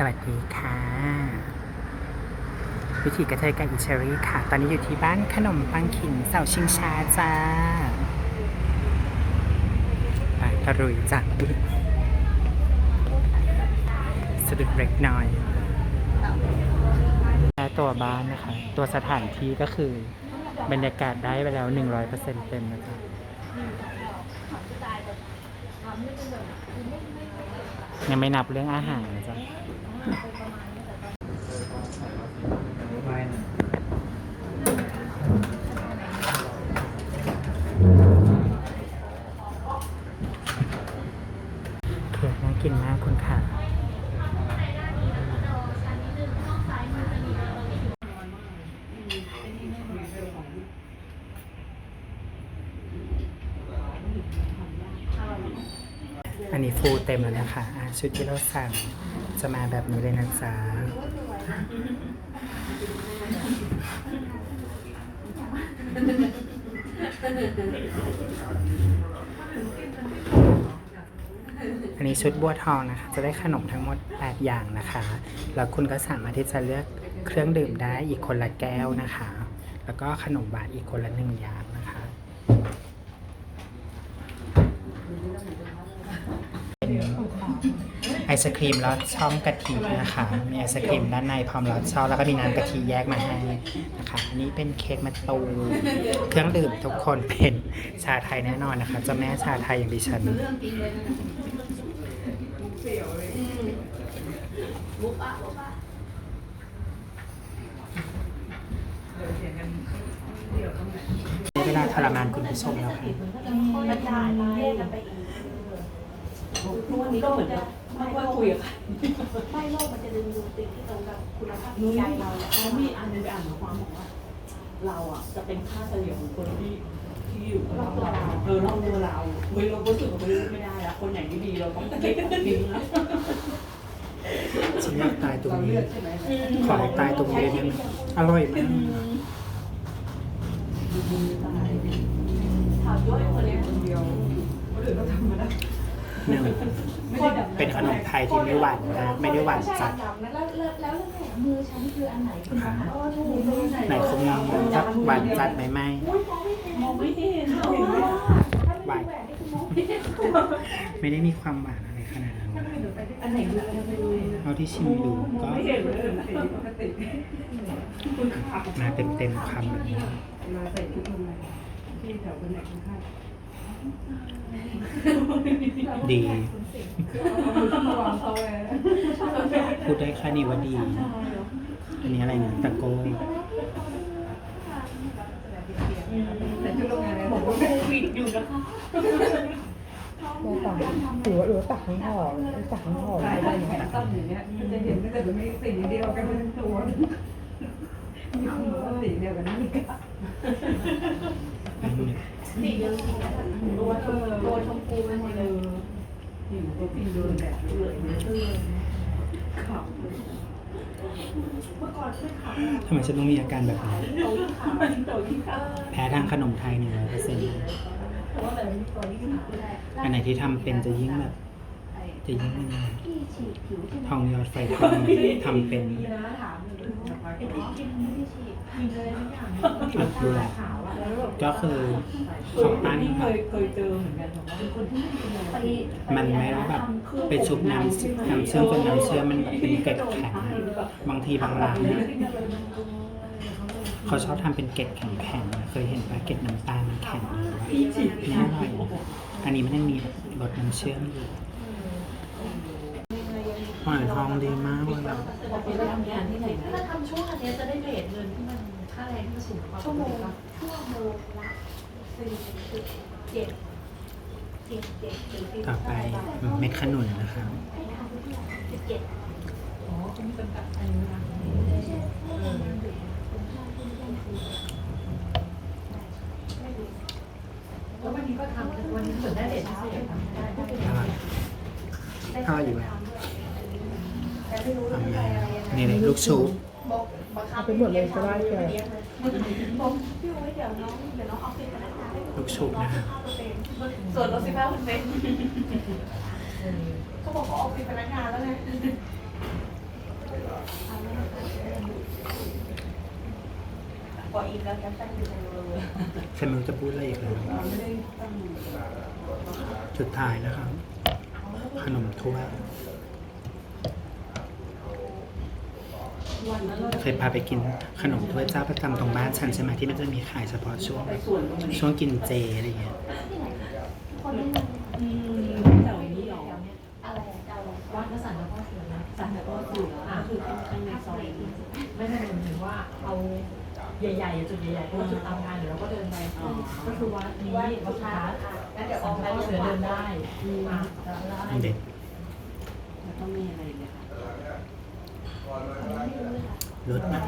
สวัสดีค่ะ วิธีกระเทยกับอิชรีค่ะ ตอนนี้อยู่ที่บ้านขนมปังขินเสาชิงช้าจ้าไปตะรุยจากสะดุดเล็กน้อยแค่ตัวบ้านนะคะ ตัวสถานที่ก็คือบรรยากาศได้ไปแล้ว 100%เต็มนะจ๊ะยังไม่นับเรื่องอาหารนะจ๊ะ เค้กน่ากินมากคุณค่ะ อันนี้ฟูเต็มแล้วนะคะอะชุดที่เราสั่ง จะมาแบบนี้เลยนะจ๊ะอันนี้ชุดบัวทองนะคะ จะได้ขนมทั้งหมด 8 อย่างนะคะ แล้วคุณก็สามารถที่จะเลือกเครื่องดื่มได้อีกคนละแก้วนะคะ แล้วก็ขนมบาทอีกคนละหนึ่งอย่างนะคะ เป็น ไอศครีมรสช่องกะทินะคะ มีไอศครีมด้านในพร้อมรสช่องแล้วก็มีน้ำกะทิแยกมาให้นะคะ อันนี้เป็นเค้กมะตูมเครื่องดื่มทุกคนเป็นชาไทยแน่นอนนะคะเจ้าแม่ชาไทยอย่างดิฉันเวลาทรมานคุณผู้ชมแล้วค่ะวันนี้ก็เหมือนกับ ไม่ค่อยคุยกับใครไม่โลกมันจะดึงดูสิ่งที่ตรงกับคุณภาพนุ้ยใจเราแหละเขามีอันหนึงไปอ่านความบอกว่า เราอะจะเป็นค่าเฉลี่ยของคนที่ที่อยู่รอบตัวเราเออรอบตัวเราเฮ้ยเรารู้สึกว่าเฮ้ยไม่ได้แล้วคนไหนที่ดีเราต้องเก็บทิ้งแล้วฉันอยากตายตรงนี้ขอให้ตายตรงนี้ได้ไหมอร่อยมากถามด้วยคนเนี้ยคนเดียวคนอื่นก็ทำมาได้ หนึ่งเป็นขนมไทยที่ไม่หวานนะไม่ได้หวานจัดแล้วแล้วแล้วแหนมือฉันคืออันไหนคุณคะเออถูกไหนคงยังจะหวานจัดไหมไม่มองไม่เห็นเห็นไหมหวานไม่ได้มีความหวานอะไรขนาดนั้นอันไหนดูอันไหนดูเท่าที่ชิมดูก็ไม่เห็นเลยสีปกติมาเต็มเต็มๆคำแบบนี้มาใส่ชุ ดทำไมที่แถวคนไหนข้างดีๆระวังเขาเลยพูดได้แค่นี้ว่าดี อันนี้อะไรนะตะโก้แต่ชุดโรงงานเนี่ยผมก็โควิดอยู่นะคะหรือว่าหรือว่าตักข้างนอกตักข้างนอกใช่ใช่แขนสั้นอย่างเงี้ยมันจะเห็นถ้าเกิดไม่สีเดียวกันเป็นตัวมีคนบอกว่าสีเดียวกันนี่ก็ สีเดียวสีตัวตัวชมพูไปหมดเลยอยู่ตัวพี่โดนแบบเลยเนี่ยขับเมื่อก่อนไม่ขับทำไมฉันต้องมีอาการแบบนี้ตัวยิ่งขับตัวที่ขับแพ้ทางขนมไทยหนึ่งร้อยเปอร์เซ็นต์เพราะว่าแบบตัวยิ่งขับอันไหนที่ทำเป็นจะยิ่งแบบ จะยิ่งพี่ ฉีดผิวใช่ไหมทองยอดไฟทองทำเป็นนะถามเลยไอ้ที่กินพี่ฉีดกินเลยทุกอย่างอัดดูแลขาวอะแล้วแบบก็คือของปั้นเคยเคยเจอเหมือนกันแต่ว่าเป็นคนที่ไม่กินเลยไปมันไม่ได้แบบไปชุบน้ำน้ำเชื่อมจนน้ำเชื่อมมันแบบเป็นเกล็ดแข็งบางทีบางร้านเนี่ยเขาชอบทำเป็นเกล็ดแข็งๆเคยเห็นปะเกล็ดน้ำตาลมันแข็งเลยว่าพี่ฉีดไม่อร่อยนะอันนี้มันยังมีรสน้ำเชื่อมอยู่ หอยทองดีมากเลยแบบไปทำงานที่ไหนนะถ้าทำช่วงอันเนี้ยจะได้เรทเงินที่มันค่าแรงที่มันสูงกว่าชั่วโมงชั่วโมงละสี่สิบเจ็ดเจ็ดเจ็ดหรือสี่สิบต่อไปเม็ดขนุนนะครับสิบเจ็ดอ๋อคุณเป็นแบบอันนี้นะแล้ววันนี้ก็ทำวันนี้เหมือนได้เด็ดพิเศษทำได้อร่อยอร่อยอยู่ไหม นี่นี่ลูกชุบเอาไปหมดเลยก็ได้แกลูกชุนะส่วนรถสิบห้าคนเป็นเขาบอกเขาออกเป็นพนักงานแล้วไงพออีกแล้วแคปชั่นอยู่ในเลยฉันม่จะพูดอะไรอีกแล้จุดท้ายนะครับ ขนมถ้วย เคยพาไปกินขนมถ้วยเจ้าประจำตรงบ้านฉันใช่ไหมที่มันจะมีขายเฉพาะช่วงช่วงกินเจอะไรอย่างเงี้ยคนไม่มีอืมแถวนี้หรออะไรอะวัดพระสันแล้วก็เสือนะสันแต่ก็เสือก็คือข้างในซอยไม่ไม่หมายถึงว่าเอาใหญ่ๆจุดใหญ่ๆก็จุดตามงานเดี๋ยวเราก็เดินไปก็คือวัดนี้วัดพระแล้วเดี๋ยวออกไปก็เสือเดินได้อะได้เด็ด แล้วก็มีอะไรเนี่ยค่ะ รสนะ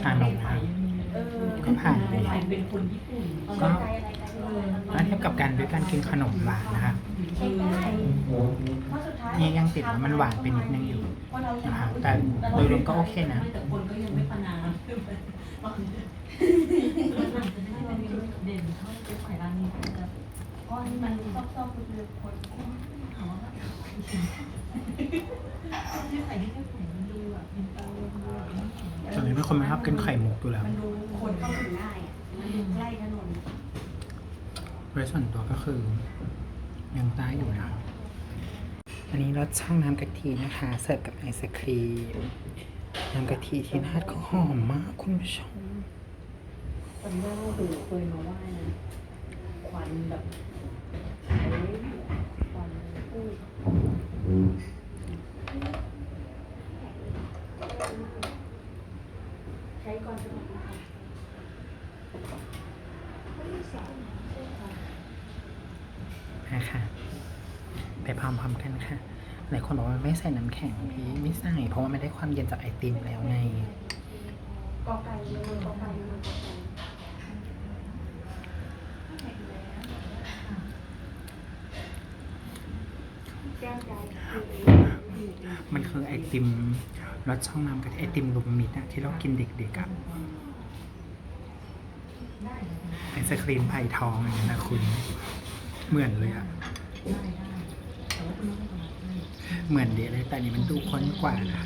ชานมนะเออก็ผ่านใครเป็นคนญี่ปุ่นก็ถ้าเทียบกับการด้วยการกินขนมหวานนะคะใช่ได้เพราะสุดท้ายนี่ยังติดว่ามันหวานไปนิดนึงอยู่นะคะแต่โดยรวมก็โอเคนะแต่คนก็ยังไม่พนามเด่นเท่าไปขายร้านนี้ก็จะอ๋อนี่มันซอกๆคือคนถามว่าที่ ใส่ที่ใส่มันดูแบบเป็นเตาดูแบบตอนนี้เป็นคนไม่ชอบกินไข่มุกอยู่แล้วมันดูคนเข้าถึงง่ายอะมันอยู่ใกล้ถนนโดยส่วนตัวก็คือยังใต้อยู่นะครับอันนี้รสช่างน้ำกะทินะคะ เสิร์ฟกับไอศครีม น้ำกะทิที่นาดเขาหอมมากคุณผู้ชมจำได้ว่าดูเคยมาไหว้นะควันแบบโอ้ยควันอุ้ย ใช้ก่อนจะหมดนะคะ นะคะ ไปพร้อมกันค่ะ หลายคนบอกว่าไม่ใส่น้ำแข็งพี่ไม่ใส่เพราะว่าไม่ได้ความเย็นจากไอติมแล้วไงกอไก่กอไก่มันคือไอติมรสช่องน้ำกะทิไอติมลูกมิดอะที่เรากินเด็กๆอะไอศครีมไผ่ทองอย่างนี้นะคุณ เหมือนเลยอะ เหมือนเดียเลยแต่อันนี้มันดูข้นกว่านะ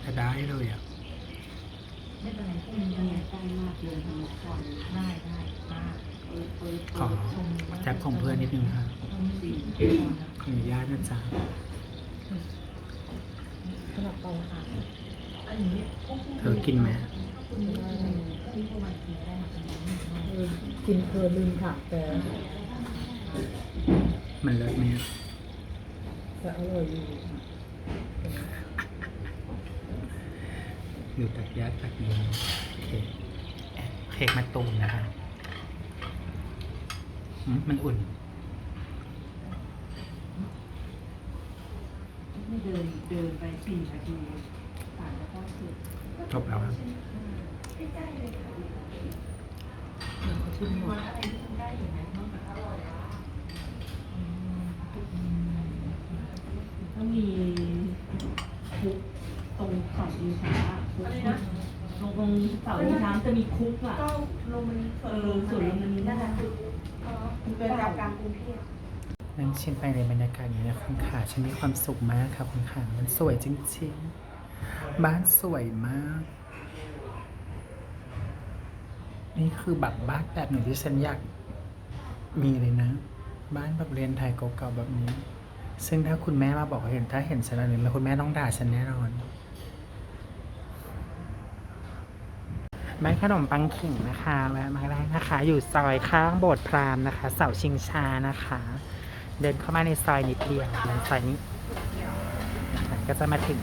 แต่ได้เลยอะไม่เป็นไรพวกนี้อันนี้ใกล้มากเลยทำควันได้ได้ได้เปิดเปิดขอแจ็บของเพื่อนนิดนึงค่ะสีขออนุญาตนะจ๊ะสำหรับเราค่ะอันนี้พวกเธอกินไหมคุณที่เข้ามากินได้มาเป็นอย่างนี้เออกินเพลินลืมค่ะแต่ มันเลิศไหมอะแต่อร่อยอยู่อยู่ตัดยาตัดนี้โอเคเค้กมาตูมนะคะอืมมันอุ่น ไม่เดินเดินไปสี่นาทีผ่านแล้วก็สุดจบแล้วครับเขาชิมหมด ก็มีคุกตรงเสาอินช้าคุกตรงตรงเสาอินช้าจะมีคุกอะก็ลงมันเออส่วนลงมันมีนั่นั่นนแหแหละละคือเออเป็นกลางกรุงเทพนั่งชิมไปในบรรยากาศนี้นะคุณขาฉันมีความสุขมากค่ะคุณขามันสวยจริงๆ บ้านสวยมาก นี่คือแบบบ้านแบบหนึ่งที่ฉันอยากมีเลยนะ บ้านแบบเรียนไทยเก่าๆแบบนี้ ซึ่งถ้าคุณแม่มาบอกเห็นถ้าเห็นฉันอันนี้แล้วคุณแม่ต้องด่าฉันแน่นอนบ้านขนมปังขิงนะคะแวะมาได้นะคะ อยู่ซอยข้างโบสถ์พราหมณ์นะคะ เสาชิงชานะคะ เดินเข้ามาในซอยนิดเดียวในซอยนี้ก็จะมาถึง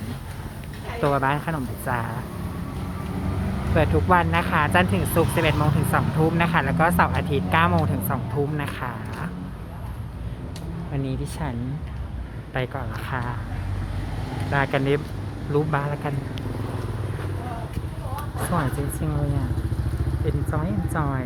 ตัวบ้านขนมจาเปิดทุกวันนะคะ จันทร์ถึงศุกร์11โมงถึง2ทุ่มนะคะ แล้วก็เสาร์อาทิตย์9โมงถึง2ทุ่มนะคะ วันนี้ที่ฉันไปก่อนละค่ะลากันนิบรูปบ้านแล้วกัน สวยจริงๆเลยอะ enjoy enjoy